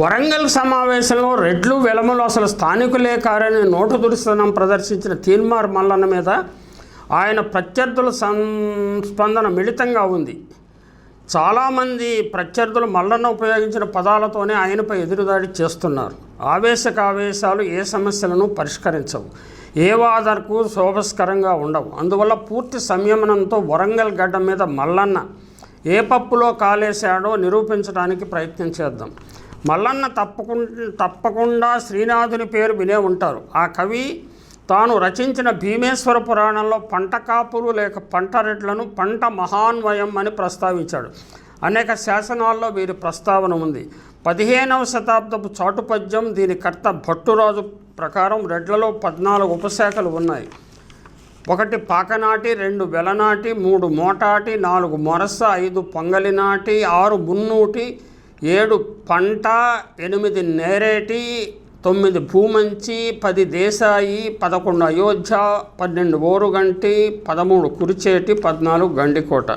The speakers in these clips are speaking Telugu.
వరంగల్ సమావేశంలో రెడ్లు వెలములు అసలు స్థానికులే కారని నోటు దురిస్తనం ప్రదర్శించిన తీన్మార్ మల్లన్న మీద ఆయన ప్రత్యర్థుల స్పందన మిళితంగా ఉంది. చాలామంది ప్రత్యర్థులు మల్లన్న ఉపయోగించిన పదాలతోనే ఆయనపై ఎదురుదాడి చేస్తున్నారు. ఆవేశక ఆవేశాలు ఏ సమస్యలను పరిష్కరించవు. ఏ వాదనకు శోభస్కరంగా ఉండవు. అందువల్ల పూర్తి సంయమనంతో వరంగల్ గడ్డ మీద మల్లన్న ఏ పప్పులో కాలేశాడో నిరూపించడానికి ప్రయత్నం చేద్దాం. మల్లన్న తప్పకుండా తప్పకుండా శ్రీనాథుని పేరు వినే ఉంటారు. ఆ కవి తాను రచించిన భీమేశ్వర పురాణంలో పంట కాపులు లేక పంట రెడ్లను పంట మహాన్వయం అని ప్రస్తావించాడు. అనేక శాసనాల్లో వీరి ప్రస్తావన ఉంది. పదిహేనవ శతాబ్దపు చాటుపద్యం దీని కర్త భట్టురాజు ప్రకారం రెడ్లలో పద్నాలుగు ఉపశాఖలు ఉన్నాయి. ఒకటి పాకనాటి రెండు వెలనాటి మూడు మోటాటి నాలుగు మొరస ఐదు పొంగలినాటి ఆరు మున్నూటి ఏడు పంట ఎనిమిది నేరేటి తొమ్మిది భూమంచి పది దేశాయి పదకొండు అయోధ్య పన్నెండు ఓరుగంటి పదమూడు కురిచేటి పద్నాలుగు గండికోట.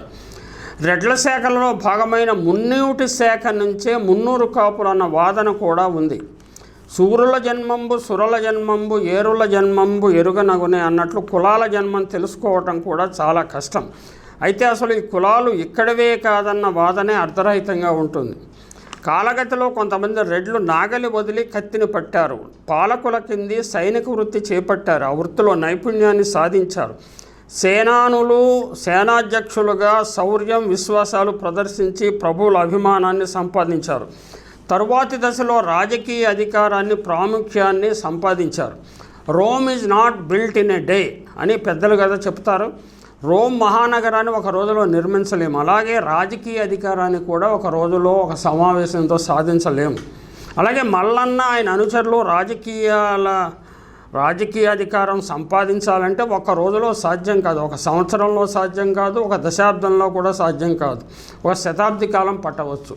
రెడ్ల శాఖలలో భాగమైన మున్నూటి శాఖ నుంచే మున్నూరు కాపులు అన్న వాదన కూడా ఉంది. సూరుల జన్మంబు సురల జన్మంబు ఏరుల జన్మంబు ఎరుగనగునే అన్నట్లు కులాల జన్మం తెలుసుకోవటం కూడా చాలా కష్టం. అయితే అసలు ఈ కులాలు ఇక్కడవే కాదన్న వాదనే అర్ధరహితంగా ఉంటుంది. కాలగతిలో కొంతమంది రెడ్లు నాగలి వదిలి కత్తిని పట్టారు. పాలకుల కింది సైనిక వృత్తి చేపట్టారు. ఆ వృత్తిలో నైపుణ్యాన్ని సాధించారు. సేనానులు సేనాధ్యక్షులుగా శౌర్యం విశ్వాసాలు ప్రదర్శించి ప్రభువుల అభిమానాన్ని సంపాదించారు. తరువాతి దశలో రాజకీయ అధికారాన్ని ప్రాముఖ్యాన్ని సంపాదించారు. Rome is not built in a day అని పెద్దలు కదా చెప్తారు. రోమ్ మహానగరాన్ని ఒక రోజులో నిర్మించలేము. అలాగే రాజకీయ అధికారాన్ని కూడా ఒక రోజులో ఒక సమావేశంతో సాధించలేము. అలాగే మల్లన్న ఆయన అనుచరులు రాజకీయాల రాజకీయ అధికారం సంపాదించాలంటే ఒక రోజులో సాధ్యం కాదు. ఒక సంవత్సరంలో సాధ్యం కాదు ఒక దశాబ్దంలో కూడా సాధ్యం కాదు. ఒక శతాబ్ది కాలం పట్టవచ్చు.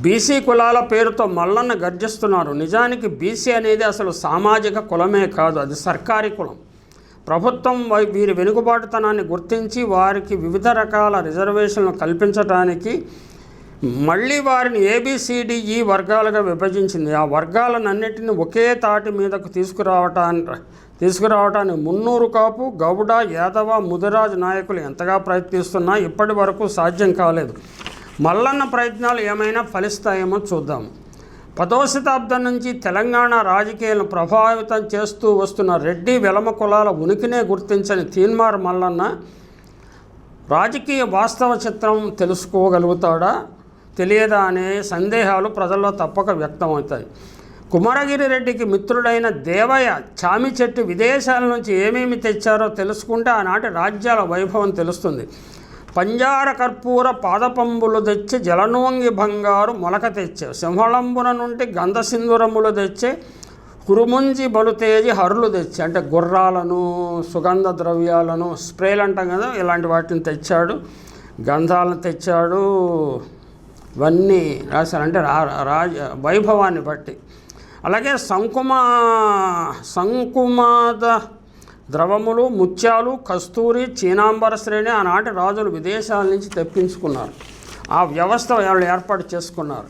బీసీ కులాల పేరుతో మల్లన్న గర్జిస్తున్నారు. నిజానికి బీసీ అనేది అసలు సామాజిక కులమే కాదు అది సర్కారీ కులం. ప్రభుత్వం వై- వీరి వెనుకబాటుతనాన్ని గుర్తించి వారికి వివిధ రకాల రిజర్వేషన్లు కల్పించడానికి మళ్ళీ వారిని ఏబిసిడిఈ వర్గాలుగా విభజించింది. ఆ వర్గాలన్నింటినీ ఒకే తాటి మీదకు తీసుకురావటానికి తీసుకురావటానికి మున్నూరు కాపు గౌడ యాదవ ముదిరాజ్ నాయకులు ఎంతగా ప్రయత్నిస్తున్నా ఇప్పటి వరకు సాధ్యం కాలేదు. మల్లన్న ప్రయత్నాలు ఏమైనా ఫలిస్తాయేమో చూద్దాము పదో శతాబ్దం నుంచి తెలంగాణ రాజకీయాలను ప్రభావితం చేస్తూ వస్తున్న రెడ్డి వెలమ కులాల ఉనికినే గుర్తించని తీన్మార్ మల్లన్న రాజకీయ వాస్తవ చిత్రం తెలుసుకోగలుగుతాడా? తెలియదా అనే సందేహాలు ప్రజల్లో తప్పక వ్యక్తమవుతాయి. కుమారగిరి రెడ్డికి మిత్రుడైన దేవయ్య చామి చెట్టు విదేశాల నుంచి ఏమేమి తెచ్చారో తెలుసుకుంటే ఆనాటి రాజ్యాల వైభవం తెలుస్తుంది. పంజార కర్పూర పాదపంబులు తెచ్చి జలనోంగి బంగారు మొలక తెచ్చే సింహళంబున నుండి గంధసింధురములు తెచ్చే కురుముంజి బలుతేజి హరులు తెచ్చి అంటే గుర్రాలను సుగంధ ద్రవ్యాలను స్ప్రేలు అంటాం కదా ఇలాంటి వాటిని తెచ్చాడు. గంధాలను తెచ్చాడు. ఇవన్నీ రాశారు. అంటే రా రాజ వైభవాన్ని బట్టి. అలాగే సంకుమా సంకుమాద ద్రవములు ముత్యాలు కస్తూరి చీనాంబర శ్రేణి ఆనాటి రాజులు విదేశాల నుంచి తెప్పించుకున్నారు. ఆ వ్యవస్థ వాళ్ళు ఏర్పాటు చేసుకున్నారు.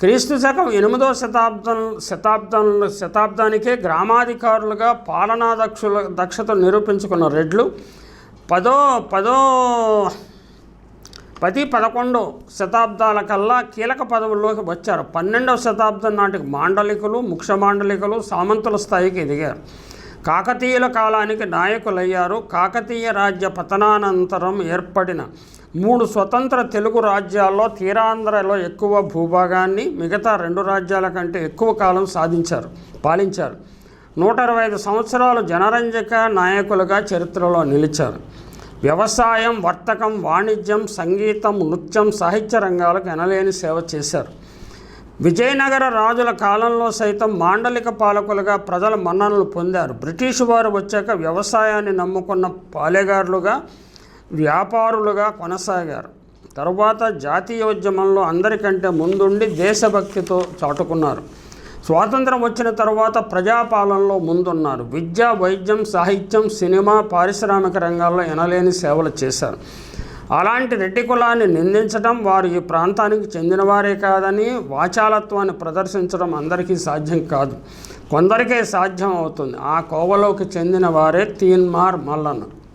క్రీస్తు శకం ఎనిమిదో శతాబ్దం శతాబ్దం శతాబ్దానికే గ్రామాధికారులుగా పాలనా దక్షుల దక్షత నిరూపించుకున్న రెడ్లు పదో పదో పది పదకొండు శతాబ్దాల కల్లా కీలక పదవుల్లోకి వచ్చారు. పన్నెండవ శతాబ్దం నాటికి మాండలికులు ముఖ్య మాండలికులు సామంతుల స్థాయికి ఎదిగారు. కాకతీయుల కాలానికి నాయకులయ్యారు. కాకతీయ రాజ్య పతనానంతరం ఏర్పడిన మూడు స్వతంత్ర తెలుగు రాజ్యాల్లో తీరాంధ్రలో ఎక్కువ భూభాగాన్ని మిగతా రెండు రాజ్యాల కంటే ఎక్కువ కాలం సాధించారు పాలించారు. నూట ఇరవై ఐదు సంవత్సరాలు జనరంజక నాయకులుగా చరిత్రలో నిలిచారు. వ్యవసాయం వర్తకం వాణిజ్యం సంగీతం నృత్యం సాహిత్య రంగాలకు ఎనలేని సేవ చేశారు. విజయనగర రాజుల కాలంలో సైతం మాండలిక పాలకులుగా ప్రజల మన్ననలు పొందారు. బ్రిటిష్ వారు వచ్చాక వ్యవసాయాన్ని నమ్ముకున్న పాలెగారులుగా వ్యాపారులుగా కొనసాగారు. తరువాత జాతీయోద్యమంలో అందరికంటే ముందుండి దేశభక్తితో చాటుకున్నారు. స్వాతంత్రం వచ్చిన తర్వాత ప్రజాపాలనలో ముందున్నారు. విద్య వైద్యం సాహిత్యం సినిమా పారిశ్రామిక రంగాల్లో ఎనలేని సేవలు చేశారు. అలాంటి రెడ్డి కులాన్ని నిందించడం వారు ఈ ప్రాంతానికి చెందినవారే కాదని వాచాలత్వాన్ని ప్రదర్శించడం అందరికీ సాధ్యం కాదు. కొందరికే సాధ్యం అవుతుంది. ఆ కోవలోకి చెందిన వారే తీన్మార్ మల్లన్న.